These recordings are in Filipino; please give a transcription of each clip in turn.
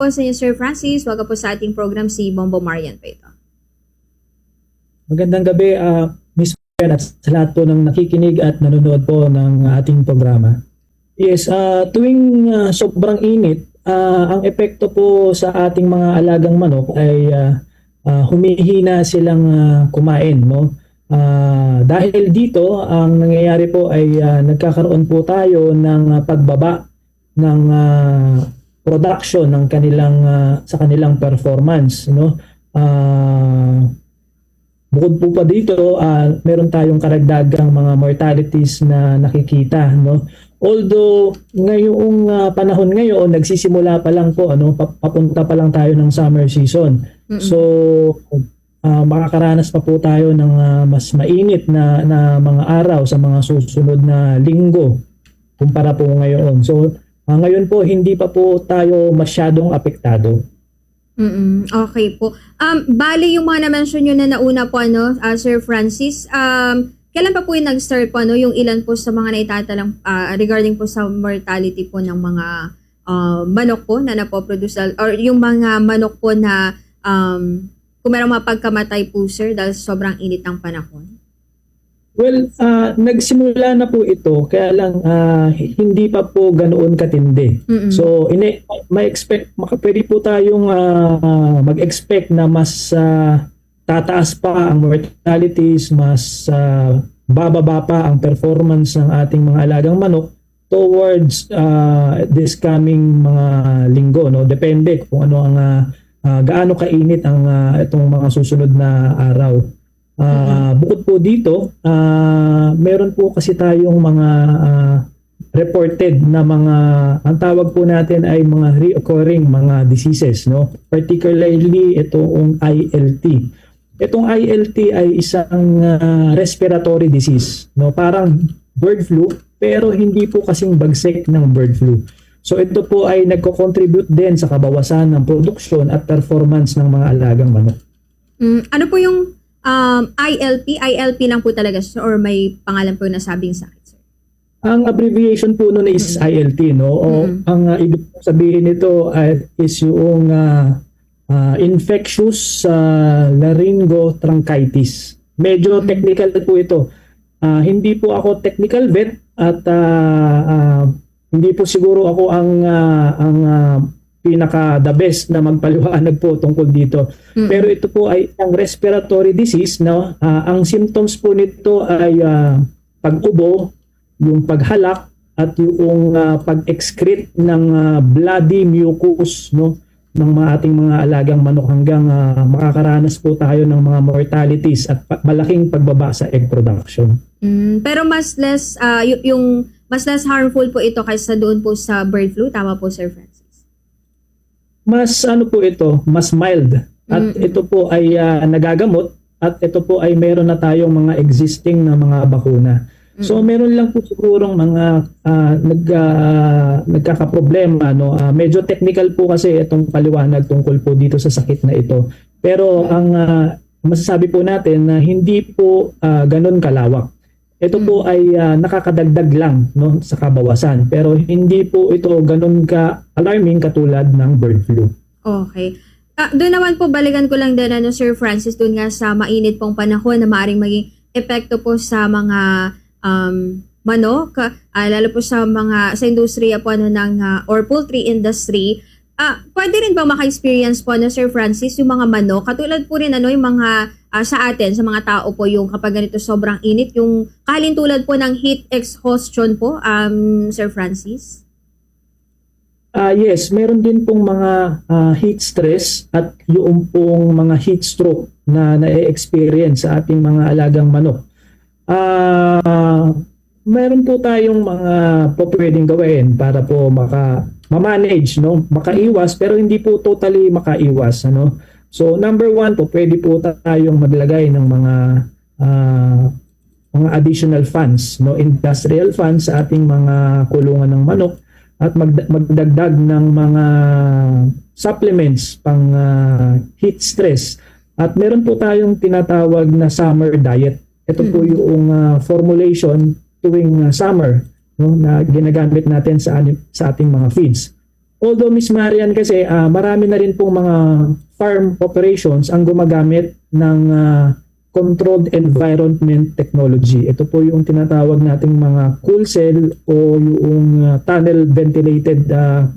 po sa inyo, Sir Francis. Wag po sa ating program si Bombo Marian po ito. Magandang gabi, uh, Miss Pen, at sa lahat po ng nakikinig at nanonood po ng ating programa. Yes, uh, tuwing uh, sobrang init, uh, ang epekto po sa ating mga alagang manok ay uh, uh, humihina silang uh, kumain. No? Uh, dahil dito, ang nangyayari po ay uh, nagkakaroon po tayo ng uh, pagbaba ng uh, production ng kanilang uh, sa kanilang performance no? Uh, bukod po pa dito uh, meron tayong karagdagang mga mortalities na nakikita no? Although ngayong uh, panahon ngayon nagsisimula pa lang po ano? Papunta pa lang tayo ng summer season. Mm-hmm. so uh, makakaranas pa po tayo ng uh, mas mainit na na mga araw sa mga susunod na linggo kumpara po ngayon. So Uh, ngayon po, hindi pa po tayo masyadong apektado. Mm Okay po. Um, bali yung mga na-mention nyo na nauna po, ano, uh, Sir Francis, um, kailan pa po yung nag-start po, ano, yung ilan po sa mga naitatalang uh, regarding po sa mortality po ng mga uh, manok po na napoproduce or yung mga manok po na um, kung merong mapagkamatay po, sir, dahil sobrang init ng panahon? Well, uh, nagsimula na po ito kaya lang uh, hindi pa po ganoon katindi. Mm-mm. So, ini may expect makapwede po tayong uh, mag-expect na mas uh, tataas pa ang mortalities, mas uh, bababa pa ang performance ng ating mga alagang manok towards uh, this coming mga linggo no depende kung ano ang uh, uh, gaano kainit ang uh, itong mga susunod na araw Uh, bukod po dito, uh, meron po kasi tayong mga uh, reported na mga ang tawag po natin ay mga reoccurring mga diseases no? Particularly itong ILT itong ILT ay isang uh, respiratory disease no? Parang bird flu pero hindi po kasing bagsik ng bird flu. So ito po ay nagko-contribute din sa kabawasan ng produksyon at performance ng mga alagang manok. Mm, ano po yung um, ILP, ILP lang po talaga sir, or may pangalan po na sabing sakit sir? Ang abbreviation po noon is mm-hmm. ILT, no? O mm-hmm. ang uh, ibig sabihin nito uh, is yung uh, uh, infectious uh, laryngotracheitis. Medyo mm-hmm. technical po ito. Uh, hindi po ako technical vet at uh, uh, hindi po siguro ako ang uh, ang uh, pinaka the best na magpaliwanag po tungkol dito. Mm-hmm. Pero ito po ay ang respiratory disease no. Uh, ang symptoms po nito ay uh, pag-ubo, yung paghalak at yung uh, pag-excrete ng uh, bloody mucus no ng mga ating mga alagang manok hanggang uh, makakaranas po tayo ng mga mortalities at pa- malaking pagbaba sa egg production. Mm, pero mas less uh, y- yung mas less harmful po ito kaysa doon po sa bird flu tama po Sir Fred? Mas ano po ito, mas mild. At mm-hmm. ito po ay uh, nagagamot at ito po ay meron na tayong mga existing na mga bakuna. Mm-hmm. So meron lang po sigurong mga uh, nag uh, nagkakaproblema no. Uh, medyo technical po kasi itong paliwanag tungkol po dito sa sakit na ito. Pero ang uh, masasabi po natin na hindi po uh, ganun kalawak. Ito po hmm. ay uh, nakakadagdag lang no sa kabawasan pero hindi po ito ganun ka alarming katulad ng bird flu. Okay. Uh, doon naman po balikan ko lang din ano Sir Francis doon nga sa mainit pong panahon na maaring maging epekto po sa mga um, manok, uh, lalo po sa mga sa industriya po ano ng uh, or poultry industry Ah, pwede rin ba maka-experience po na Sir Francis yung mga manok? Katulad po rin ano yung mga uh, sa atin, sa mga tao po yung kapag ganito sobrang init, yung kalintulad po ng heat exhaustion po, um, Sir Francis? Uh, yes, meron din pong mga uh, heat stress at yung pong mga heat stroke na na-experience sa ating mga alagang manok. Uh, meron po tayong mga po pwedeng gawin para po maka ma-manage, no? Makaiwas pero hindi po totally makaiwas, ano? So number one po, pwede po tayong maglagay ng mga uh, mga additional funds, no? Industrial funds sa ating mga kulungan ng manok at mag- magdagdag ng mga supplements pang uh, heat stress. At meron po tayong tinatawag na summer diet. Ito po hmm. yung uh, formulation tuwing uh, summer no, na ginagamit natin sa, sa ating mga feeds. Although Miss Marian kasi ah, marami na rin pong mga farm operations ang gumagamit ng ah, controlled environment technology. Ito po yung tinatawag nating mga cool cell o yung ah, tunnel ventilated ah,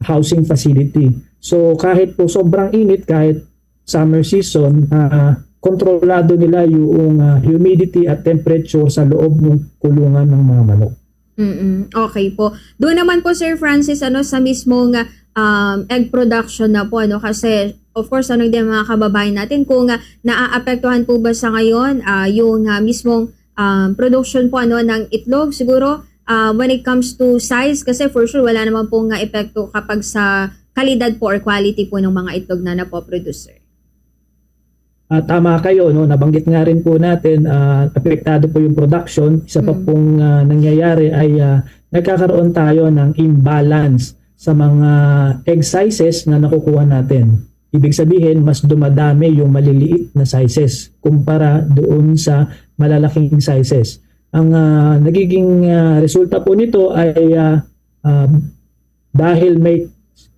housing facility. So kahit po sobrang init, kahit summer season, ah, kontrolado nila yung ah, humidity at temperature sa loob ng kulungan ng mga manok. Mm Okay po. Doon naman po Sir Francis ano sa mismong um, egg production na po ano kasi of course ano din mga kababayan natin kung uh, naaapektuhan po ba sa ngayon ah, yung ah, mismong um, production po ano ng itlog siguro ah, when it comes to size kasi for sure wala naman po nga epekto kapag sa kalidad po or quality po ng mga itlog na napoproduce sir. Ah, tama kayo, no? nabanggit nga rin po natin, ah, apektado po yung production. Isa pa Mm. pong ah, nangyayari ay ah, nagkakaroon tayo ng imbalance sa mga egg sizes na nakukuha natin. Ibig sabihin, mas dumadami yung maliliit na sizes kumpara doon sa malalaking sizes. Ang ah, nagiging ah, resulta po nito ay ah, ah, dahil may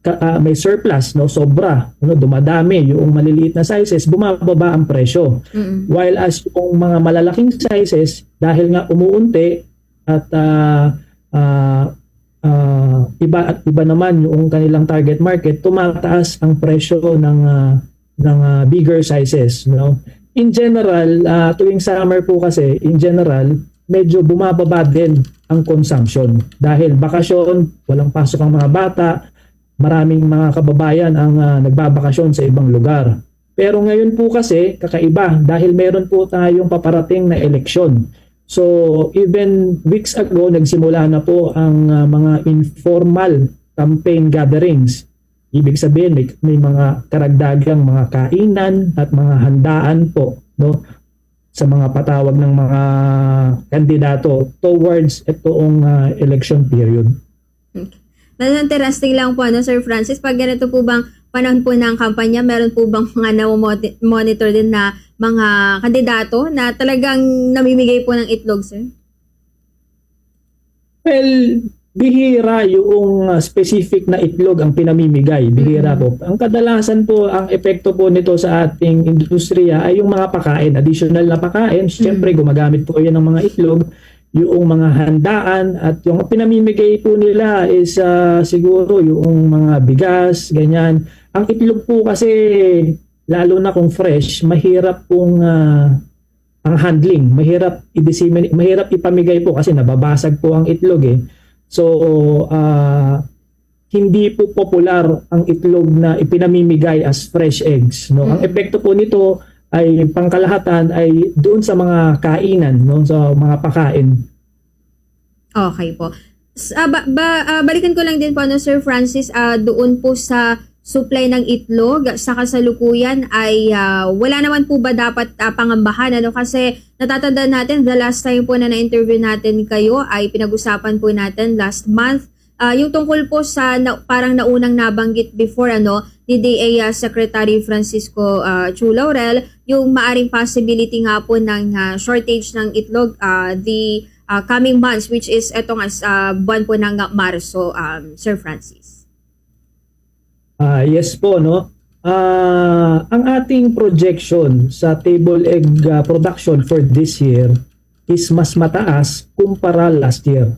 ah, may surplus no? Sobra ano dumadami. Yung maliliit na sizes bumababa ang presyo. Mm-mm. while as yung mga malalaking sizes dahil nga umuunti at ah, ah, ah, iba at iba naman yung kanilang target market tumataas ang presyo ng ah, ng ah, bigger sizes no? In general ah, tuwing summer po kasi in general medyo bumababa din ang consumption. Dahil bakasyon walang pasok ang mga bata maraming mga kababayan ang ah, nagbabakasyon sa ibang lugar. Pero ngayon po kasi kakaiba dahil meron po tayong paparating na eleksyon. So even weeks ago nagsimula na po ang ah, mga informal campaign gatherings. Ibig sabihin may, may mga karagdagang mga kainan at mga handaan po no sa mga patawag ng mga kandidato towards itong ah, election period. Mas interesting lang po, ano, Sir Francis, pag ganito po bang panahon po ng kampanya, meron po bang mga na-monitor din na mga kandidato na talagang namimigay po ng itlog, sir? Well, bihira yung uh, specific na itlog ang pinamimigay. Bihira po. Ang kadalasan po, ang epekto po nito sa ating industriya ay yung mga pakain, additional na pakain. Siyempre, gumagamit po yan ng mga itlog, yung mga handaan at yung pinamimigay po nila is uh, siguro yung mga bigas, ganyan. Ang itlog po kasi, lalo na kung fresh, mahirap pong uh, ang handling, mahirap i-disseminate, mahirap ipamigay po kasi nababasag po ang itlog eh. So, ah, hindi po popular ang itlog na ipinamimigay as fresh eggs. No? Ang Mm. epekto po nito ay pangkalahatan ay doon sa mga kainan, no? sa mga pakain. Okay po. Ah, ba, ba- ah, balikan ko lang din po, ano, Sir Francis, ah, doon po sa supply ng itlog sa kasalukuyan ay ah, wala naman po ba dapat ah, pangambahan ano kasi natatandaan natin the last time po na na-interview natin kayo ay pinag-usapan po natin last month Ah, yung tungkol po sa na, parang naunang nabanggit before ano ni DA Secretary Francisco uh, Chu Laurel yung maaring possibility nga po ng ah, shortage ng itlog ah, the ah, coming months which is etong as ah, buwan po ng Marso um, Sir Francis. Ah, yes po, no? Ah, ang ating projection sa table egg ah, production for this year is mas mataas kumpara last year.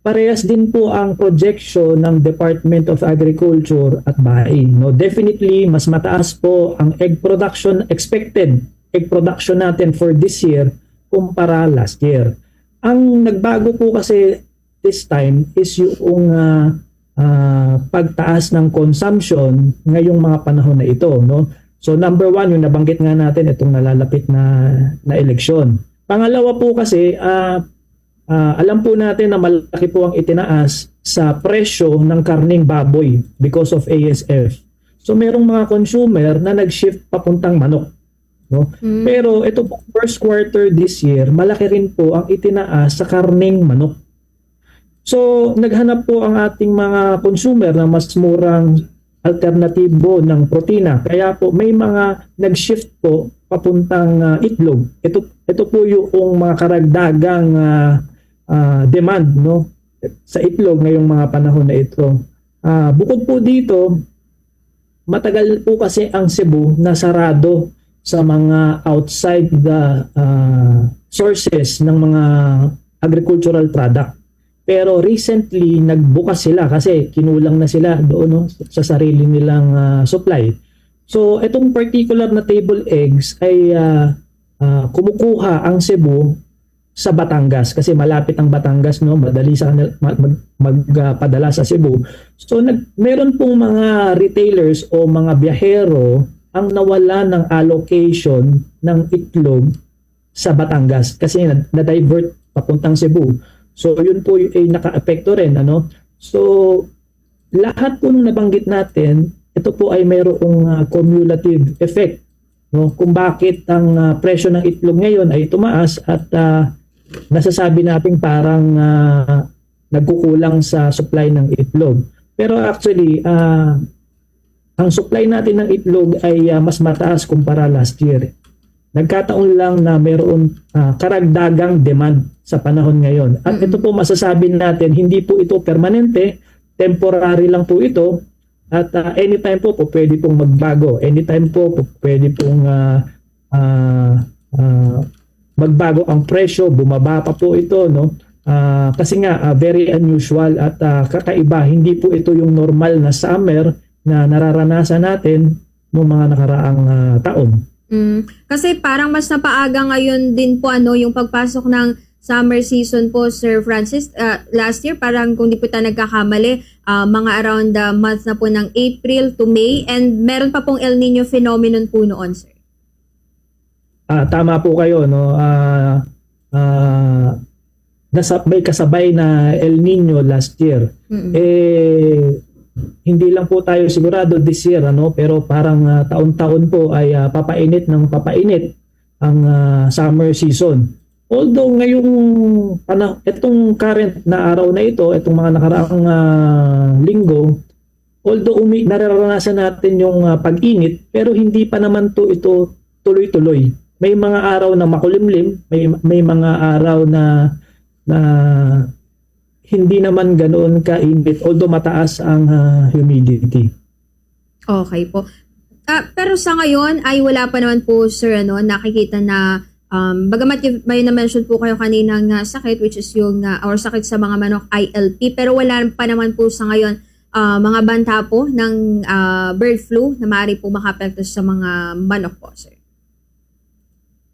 Parehas din po ang projection ng Department of Agriculture at BAI. No, definitely mas mataas po ang egg production expected egg production natin for this year kumpara last year. Ang nagbago po kasi this time is yung ah, ah, pagtaas ng consumption ngayong mga panahon na ito, no? So number one, yung nabanggit nga natin itong nalalapit na na eleksyon. Pangalawa po kasi, ah, ah, alam po natin na malaki po ang itinaas sa presyo ng karning baboy because of ASF. So merong mga consumer na nag-shift papuntang manok, no? Mm. Pero ito po, first quarter this year, malaki rin po ang itinaas sa karning manok. So, naghanap po ang ating mga consumer na mas murang alternatibo ng protina. Kaya po may mga nag-shift po papuntang ah, itlog. Ito ito po yung mga karagdagang ah, ah, demand no sa itlog ngayong mga panahon na ito. Ah, bukod po dito, matagal po kasi ang Cebu na sarado sa mga outside the ah, sources ng mga agricultural product. Pero recently nagbukas sila kasi kinulang na sila doon no, sa sarili nilang ah, supply. So itong particular na table eggs ay ah, ah, kumukuha ang Cebu sa Batangas kasi malapit ang Batangas no? Madali sa kanila mag, mag, magpadala sa Cebu. So nag, meron pong mga retailers o mga biyahero ang nawala ng allocation ng itlog sa Batangas kasi na, na-divert papuntang Cebu. So yun po ay naka-apekto rin ano? So lahat po nung nabanggit natin ito po ay mayroong ah, cumulative effect no? Kung bakit ang ah, presyo ng itlog ngayon ay tumaas at ah, nasasabi natin parang ah, nagkukulang sa supply ng itlog. Pero actually, ah, ang supply natin ng itlog ay ah, mas mataas kumpara last year. Nagkataon lang na mayroon ah, karagdagang demand sa panahon ngayon. At ito po masasabi natin, hindi po ito permanente, temporary lang po ito. At ah, anytime po po pwede pong magbago. Anytime po po pwede pong ah, ah, ah, magbago ang presyo, bumaba pa po ito, no? Ah, kasi nga ah, very unusual at ah, kakaiba, hindi po ito yung normal na summer na nararanasan natin noong mga nakaraang ah, taon. Mm, kasi parang mas napaaga ngayon din po ano yung pagpasok ng summer season po Sir Francis Ah, last year parang kung di po tayo nagkakamali ah, mga around the month na po ng April to May and meron pa pong El Nino phenomenon po noon sir. Ah, tama po kayo, no? Ah, ah, nasa, may kasabay na El Nino last year. Mm-mm. Eh, hindi lang po tayo sigurado this year, ano? Pero parang ah, taon-taon po ay ah, papainit ng papainit ang ah, summer season. Although ngayong pana, itong current na araw na ito, itong mga nakaraang ah, linggo, although umi, nararanasan natin yung ah, pag-init, pero hindi pa naman to ito tuloy-tuloy. May mga araw na makulimlim, may may mga araw na na hindi naman ganoon kainit although mataas ang ah, humidity. Okay po. Ah, pero sa ngayon ay wala pa naman po sir ano nakikita na um, bagamat yung, may na-mention po kayo kanina nga sakit which is yung ah, or sakit sa mga manok ILP pero wala pa naman po sa ngayon ah, mga banta po ng ah, bird flu na maaari po makapekto sa mga manok po sir.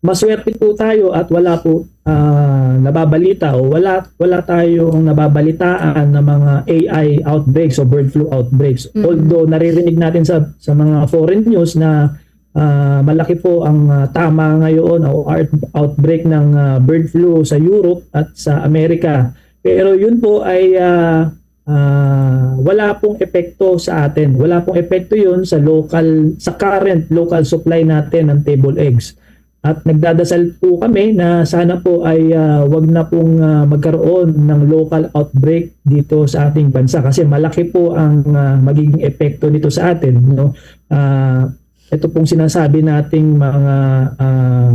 Maswerte po tayo at wala po ah, nababalita o wala wala tayong nababalitaan na mga AI outbreaks o bird flu outbreaks. Mhm. Although naririnig natin sa sa mga foreign news na ah, malaki po ang ah, tama ngayon o out- outbreak ng ah, bird flu sa Europe at sa Amerika. Pero yun po ay ah, ah, wala pong epekto sa atin. Wala pong epekto yun sa local sa current local supply natin ng table eggs. At nagdadasal po kami na sana po ay ah, wag na pong ah, magkaroon ng local outbreak dito sa ating bansa kasi malaki po ang ah, magiging epekto nito sa atin no. Ah, ito pong sinasabi nating mga ah,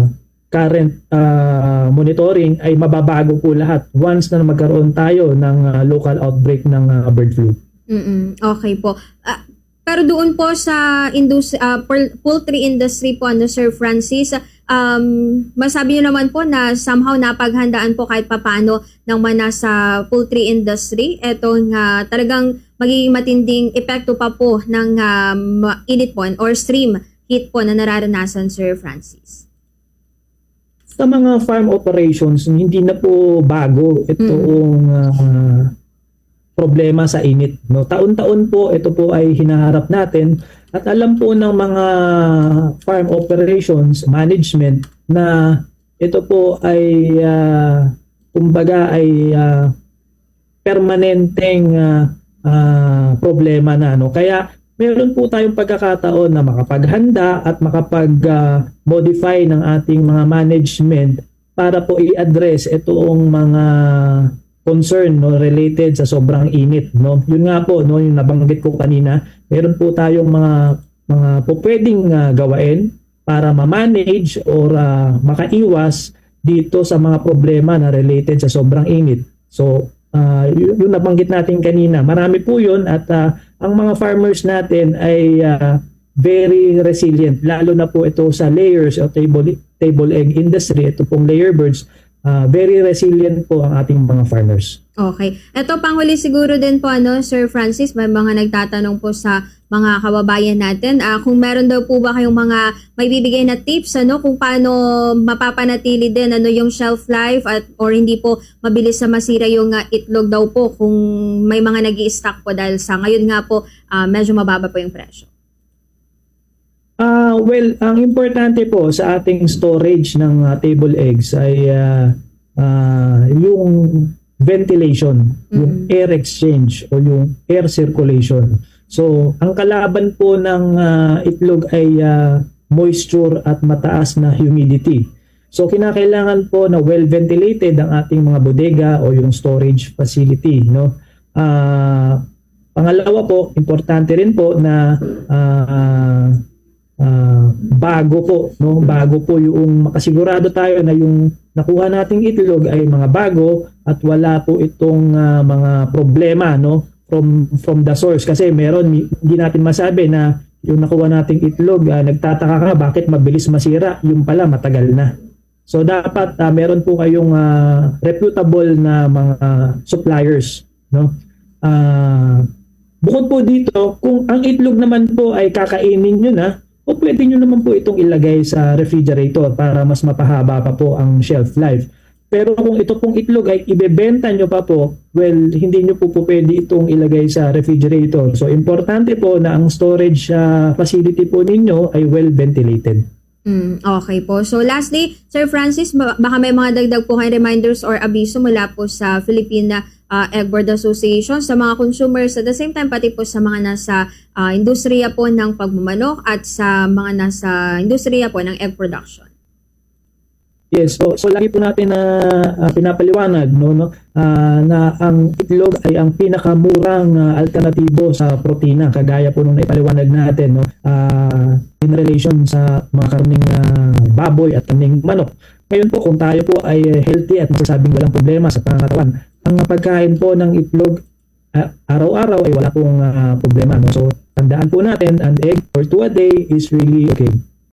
current ah, monitoring ay mababago po lahat once na magkaroon tayo ng ah, local outbreak ng ah, bird flu. Mm Okay po. Ah, pero doon po sa indus pol- poultry industry po ano Sir Francis, um masabi niyo naman po na somehow napaghandaan po kahit papaano ng mga sa poultry industry. Ito nga talagang magiging matinding epekto pa po ng ma- init po or stream heat po na nararanasan Sir Francis. Sa mga farm operations, hindi na po bago itong ah, problema sa init. No? Taon-taon po ito po ay hinaharap natin at alam po ng mga farm operations management na ito po ay ah, kumbaga ay ah, permanenteng ah, ah, problema na no? Kaya meron po tayong pagkakataon na makapaghanda at makapag-modify ng ating mga management para po i-address itong mga concern no related sa sobrang init no yun nga po no yung nabanggit ko kanina meron po tayong mga mga po pwedeng ah, gawain para ma-manage or ah, makaiwas dito sa mga problema na related sa sobrang init so y- yung nabanggit natin kanina. Marami po yun at ah, ang mga farmers natin ay ah, very resilient. Lalo na po ito sa layers o table, table egg industry. Ito pong layer birds. Ah, very resilient po ang ating mga farmers. Okay. Ito panghuli siguro din po ano, Sir Francis, may mga nagtatanong po sa mga kababayan natin. Ah, kung meron daw po ba kayong mga may bibigay na tips ano kung paano mapapanatili din ano yung shelf life at or hindi po mabilis sa masira yung ah, itlog daw po kung may mga nag stock po dahil sa ngayon nga po ah, medyo mababa po yung presyo. Ah, well, ang importante po sa ating storage ng ah, table eggs ay ah, ah, yung ventilation, yung Mm. air exchange o yung air circulation. So, ang kalaban po ng ah, itlog ay ah, moisture at mataas na humidity. So, kinakailangan po na well ventilated ang ating mga bodega o yung storage facility, no? Ah, pangalawa po, importante rin po na ah, ah, bago po, no? Bago po yung makasigurado tayo na yung nakuha nating itlog ay mga bago at wala po itong ah, mga problema, no? From from the source kasi meron hindi natin masabi na yung nakuha nating itlog ah, nagtataka ka bakit mabilis masira, yung pala matagal na. So dapat ah, meron po kayong ah, reputable na mga suppliers, no? Ah, bukod po dito, kung ang itlog naman po ay kakainin nyo na, o pwede nyo naman po itong ilagay sa refrigerator para mas mapahaba pa po ang shelf life. Pero kung ito pong itlog ay ibebenta nyo pa po, well, hindi nyo po po pwede itong ilagay sa refrigerator. So, importante po na ang storage ah, facility po ninyo ay well ventilated. Mm, okay po. So lastly, Sir Francis, ba- baka may mga dagdag po kayong reminders or abiso mula po sa Philippine uh, Egg Board Association sa mga consumers at the same time pati po sa mga nasa ah, industriya po ng pagmamanok at sa mga nasa industriya po ng egg production. Yes, so, so lagi po natin na ah, pinapaliwanag no, no ah, na ang itlog ay ang pinakamurang ah, alternatibo sa protina kagaya po nung naipaliwanag natin no ah, in relation sa mga karning ah, baboy at karning manok. Ngayon po kung tayo po ay healthy at masasabing walang problema sa pangangatawan, ang pagkain po ng itlog ah, araw-araw ay wala pong ah, problema no. So tandaan po natin an egg or two a day is really okay.